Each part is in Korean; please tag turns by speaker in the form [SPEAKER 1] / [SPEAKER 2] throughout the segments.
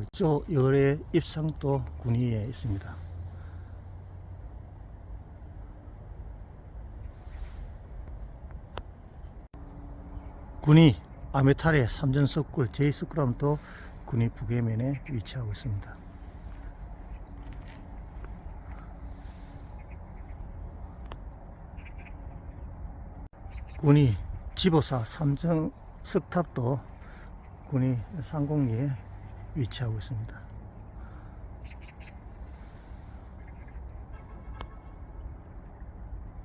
[SPEAKER 1] 하고 있죠. 열의 입상도 군위에 있습니다. 군위 아메탈의 삼전석굴 제2석굴함도 군위 북해면에 위치하고 있습니다. 군위 지보사 삼정 석탑도 군위 상공리에 위치하고 있습니다.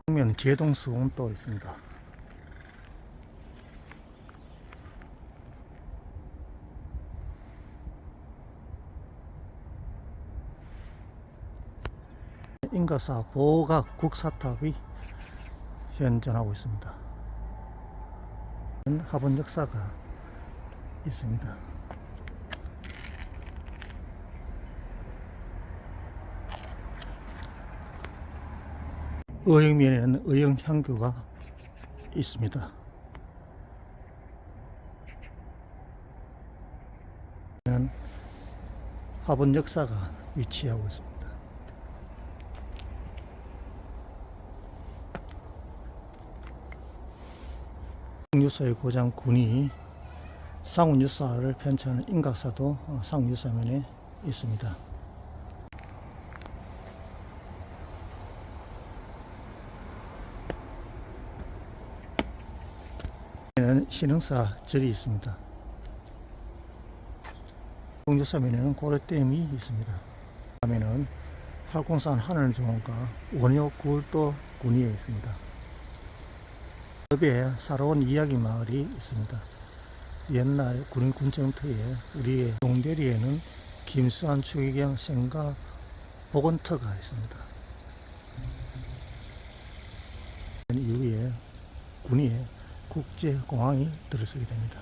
[SPEAKER 1] 면 제동 수공도 있습니다. 인가사 보각 국사탑이 현존하고 있습니다. 화분 역사가 있습니다. 의형면에는 의형향교가 있습니다. 는 화분 역사가 위치하고 있습니다. 상유사의 고장 군이 상운유사를 편찬하는 인각사도 어, 상유사면에 있습니다. 는 신흥사 절이 있습니다. 공주사면에는 고래댐이 있습니다. 다음에는 팔공산 하늘정원과 원효굴도 군위에 있습니다. 옆에 살아온 이야기 마을이 있습니다. 옛날 군인 군정터에 우리의 동대리에는 김수환 추기경 생가 복원터가 있습니다. 이후에 군위에 국제공항이 들어서게 됩니다.